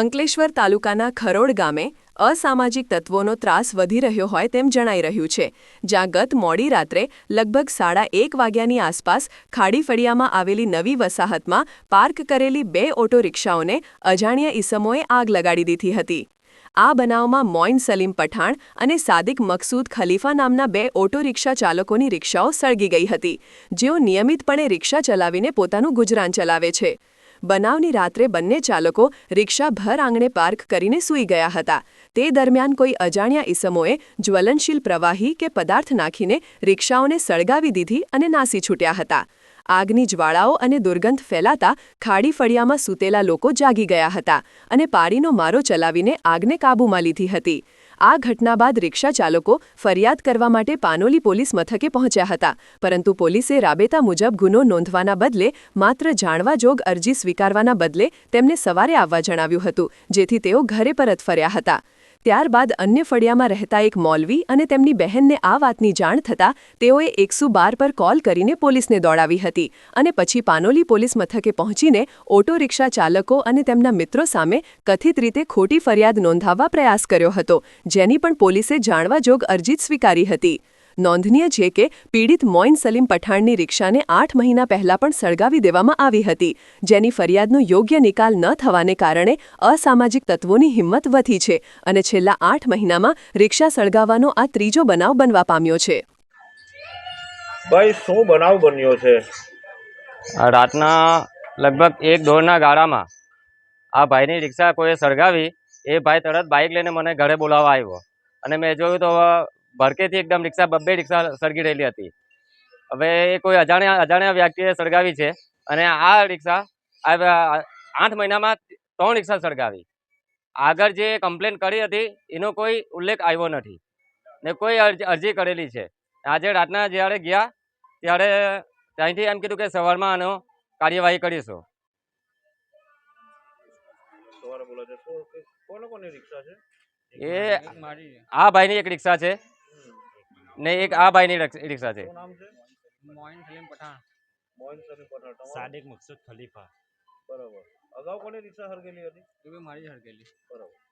અંકલેશ્વર તાલુકાના ખરોડ ગામે અસામાજિક તત્વોનો ત્રાસ વધી રહ્યો હોય તેમ જણાઈ રહ્યું છે. જ્યાં ગત મોડી રાત્રે લગભગ સાડા એક વાગ્યાની આસપાસ ખાડી ફળિયામાં આવેલી નવી વસાહતમાં પાર્ક કરેલી બે ઓટો રિક્ષાઓને અજાણ્યા ઈસમોએ આગ લગાડી દીધી હતી. આ બનાવમાં મોઇન સલીમ પઠાણ અને સાદિક મકસૂદ ખલીફા નામના બે ઓટો રિક્ષા ચાલકોની રિક્ષાઓ સળગી ગઈ હતી. જેઓ નિયમિતપણે રિક્ષા ચલાવીને પોતાનું ગુજરાન ચલાવે છે. બનાવની રાત્રે બંને ચાલકો રિક્ષા ભર આંગણે પાર્ક કરીને સૂઈ ગયા હતા. તે દરમિયાન કોઈ અજાણ્યા ઈસમોએ જ્વલનશીલ પ્રવાહી કે પદાર્થ નાખીને રિક્ષાઓને સળગાવી દીધી અને નાસી છૂટ્યા હતા. આગની જ્વાળાઓ અને દુર્ગંધ ફેલાતા ખાડી ફળિયામાં સૂતેલા લોકો જાગી ગયા હતા અને પાડીનો મારો ચલાવીને આગને કાબૂમાં લીધી હતી. આ ઘટના બાદ રિક્ષા ચાલકો ફરિયાદ કરવા માટે પાનોલી પોલીસ મથકે પહોંચ્યા હતા. પરંતુ પોલીસે રાબેતા મુજબ ગુનો નોંધવાના બદલે માત્ર જાણવા જોગ અરજી સ્વીકારવાના બદલે તેમને સવારે આવવા જણાવ્યું હતું, જેથી તેઓ ઘરે પરત ફર્યા હતા. ત્યારબાદ અન્ય ફળિયામાં રહેતા એક મૌલવી અને તેમની બહેનને આ વાતની જાણ થતાં તેઓએ એકસો બાર પર કોલ કરીને પોલીસને દોડાવી હતી અને પછી પાનોલી પોલીસ મથકે પહોંચીને ઓટો રિક્ષા ચાલકો અને તેમના મિત્રો સામે કથિત રીતે ખોટી ફરિયાદ નોંધાવવા પ્રયાસ કર્યો હતો, જેની પણ પોલીસે જાણવા જોગ અરજી સ્વીકારી હતી. નોંધનીય છે કે પીડિત મોઇન સલીમ પઠાણની રિક્ષાને આઠ મહિના પહેલા પણ સળગાવી દેવામાં આવી હતી. જેની ફરિયાદનો યોગ્ય નિકાલ ન થવાને કારણે અસામાજિક તત્વોની હિંમત વધી છે અને છેલ્લા આઠ મહિનામાં રિક્ષા સળગાવવાનો આ ત્રીજો બનાવ બનવા પામ્યો છે. ભાઈ શું બનાવ બન્યો છે? રાતના લગભગ એક દોઢના ગાળામાં આ ભાઈની રિક્ષા કોઈએ સળગાવી એ ભાઈ તરત બાઇક લઈને મને ઘરે બોલાવવા આવ્યો. અને મેં જોયું તો ભડકેથી એકદમ રિક્ષા બબ્બે રિક્ષા સળગી રહેલી હતી. હવે એ કોઈ અજાણ્યા અજાણ્યા વ્યક્તિએ સળગાવી છે અને આ રિક્ષા આઠ મહિનામાં ત્રણ રિક્ષા સળગાવી. આગળ જે કમ્પ્લેન કરી હતી એનો કોઈ ઉલ્લેખ આવ્યો નથી. ને કોઈ અરજી કરેલી છે. આજે રાતના જ્યારે ગયા ત્યારે ત્યાંથી એમ કીધું કે સવારમાં આનો કાર્યવાહી કરીશું. એ આ ભાઈની એક રિક્ષા છે. ને એક આ ભાઈની રક્ષ- રિક્ષા છે. મોઇન સલીમ પઠાણ. મોહન સરી પઠાણ સાદેક સાદિક ખલીફા. બરાબર. અગાઉ કોની રિક્ષા હરગેલી હતી? એ મારી હરગેલી. બરાબર.